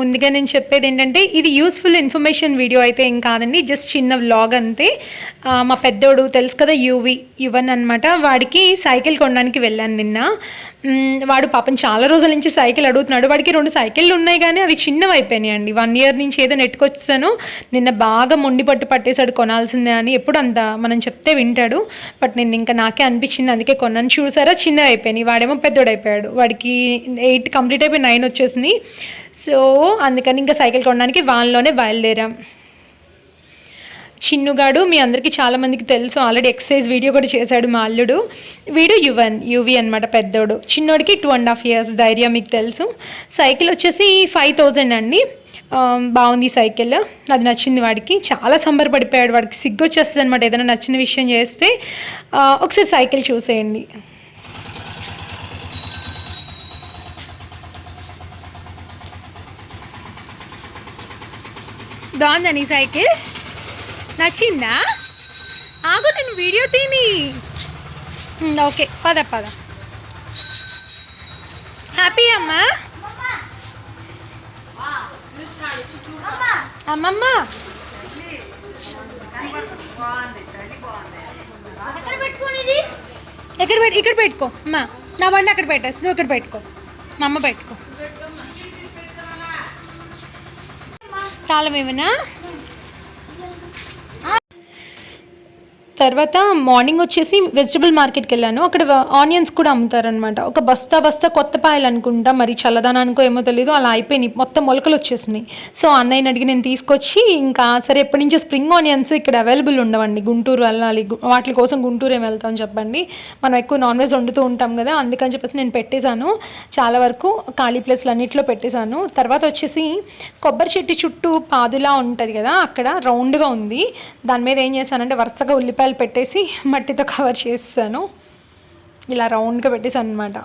ముందుగా నేను చెప్పేది ఏంటంటే ఇది యూస్ఫుల్ ఇన్ఫర్మేషన్ వీడియో అయితే ఏం కాదండి జస్ట్ చిన్న వ్లాగ్ అంతే. మా పెద్దోడు తెలుసు కదా యువి యువన్ అనమాట వాడికి సైకిల్ కొనడానికి వెళ్ళాను నిన్న. వాడు పాపం చాలా రోజుల నుంచి సైకిల్ అడుగుతున్నాడు. వాడికి రెండు సైకిళ్ళు ఉన్నాయి కానీ అవి చిన్నవి అయిపోయినాయి అండి వన్ ఇయర్ నుంచి ఏదో నెట్టుకొచ్చాను నిన్న బాగా మొండి పట్టు పట్టేశాడు కొనాల్సిందే అని ఎప్పుడు అంత మనం చెప్తే వింటాడు. బట్ నేను ఇంకా నాకే అనిపించింది అందుకే కొన్నాను. చూసారా? చిన్నవి అయిపోయినాయి. వాడేమో పెద్దోడు అయిపోయాడు. వాడికి ఎయిట్ కంప్లీట్ అయిపోయి నైన్ వచ్చేసినాయి సో అందుకని ఇంకా సైకిల్ కొనడానికి వాన్లోనే బయలుదేరాం. చిన్నుగాడు మీ అందరికీ చాలామందికి తెలుసు. ఆల్రెడీ ఎక్సర్సైజ్ వీడియో కూడా చేశాడు మా అల్లుడు. వీడు యువన్ యువి అనమాట పెద్దోడు. చిన్నోడికి టూ అండ్ హాఫ్ ఇయర్స్ ధైర్యం మీకు తెలుసు. సైకిల్ వచ్చేసి ఫైవ్ థౌజండ్ అండి. బాగుంది సైకిల్. అది నచ్చింది వాడికి. చాలా సంబరపడిపోయాడు వాడికి. సిగ్గు వచ్చేస్తుంది అనమాట ఏదైనా నచ్చిన విషయం చేస్తే. ఒకసారి సైకిల్ చూసేయండి. బాగుందా నీ సైకిల్ నచ్చిందా? ఆగు నేను వీడియో తీని. ఓకే పద పద. హ్యాపీ అమ్మా? అమ్మమ్మ. ఎక్కడ పెట్టు ఇక్కడ పెట్టుకో అమ్మా. నా బండి అక్కడ పెట్టేసి నువ్వు ఇక్కడ పెట్టుకో. మా అమ్మ పెట్టుకో. తాళం ఏమైనా? తర్వాత మార్నింగ్ వచ్చేసి వెజిటబుల్ మార్కెట్కి వెళ్ళాను. అక్కడ ఆనియన్స్ కూడా అమ్ముతారనమాట ఒక బస్తా బస్తా కొత్త పాయలు అనుకుంటా మరి చల్లదానానికో ఏమో తెలియదు అలా అయిపోయినాయి. మొత్తం మొలకలు వచ్చేసినాయి. సో అన్నయ్యని అడిగి నేను తీసుకొచ్చి ఇంకా సరే ఎప్పటి నుంచో స్ప్రింగ్ ఆనియన్స్ ఇక్కడ అవైలబుల్ ఉండవండి. గుంటూరు వెళ్ళాలి. వాటి కోసం గుంటూరు ఏం వెళ్తాం చెప్పండి. మనం ఎక్కువ నాన్ వెజ్ వండుతూ ఉంటాం కదా అందుకని చెప్పేసి నేను పెట్టేశాను. చాలా వరకు ఖాళీ ప్లేస్లు అన్నింటిలో పెట్టేశాను. తర్వాత వచ్చేసి కొబ్బరి చెట్టు చుట్టూ పాదులా ఉంటుంది కదా అక్కడ రౌండ్గా ఉంది. దాని మీద ఏం చేశానంటే వరుసగా ఉల్లిపాయ ఉల్లిపాయలు పెట్టేసి మట్టితో కవర్ చేస్తాను. ఇలా రౌండ్గా పెట్టేసాను అనమాట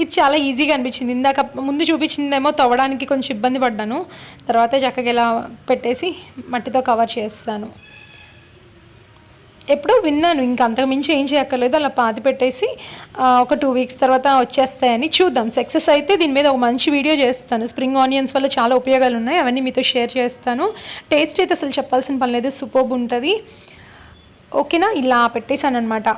ఇది చాలా ఈజీగా అనిపించింది. ఇందాక ముందు చూపించిందేమో తవ్వడానికి కొంచెం ఇబ్బంది పడ్డాను. తర్వాత చక్కగా ఇలా పెట్టేసి మట్టితో కవర్ చేస్తాను. ఎప్పుడో విన్నాను ఇంకా అంతకు మించి ఏం చేయక్కర్లేదు అలా పాతి పెట్టేసి ఒక టూ వీక్స్ తర్వాత వచ్చేస్తాయని చూద్దాం. సక్సెస్ అయితే దీని మీద ఒక మంచి వీడియో చేస్తాను. స్ప్రింగ్ ఆనియన్స్ వల్ల చాలా ఉపయోగాలు ఉన్నాయి అవన్నీ మీతో షేర్ చేస్తాను. టేస్ట్ అయితే అసలు చెప్పాల్సిన పని లేదు సూపర్బ్ ఉంటుంది. ఓకేనా ఇలా పెట్టేశాను అనమాట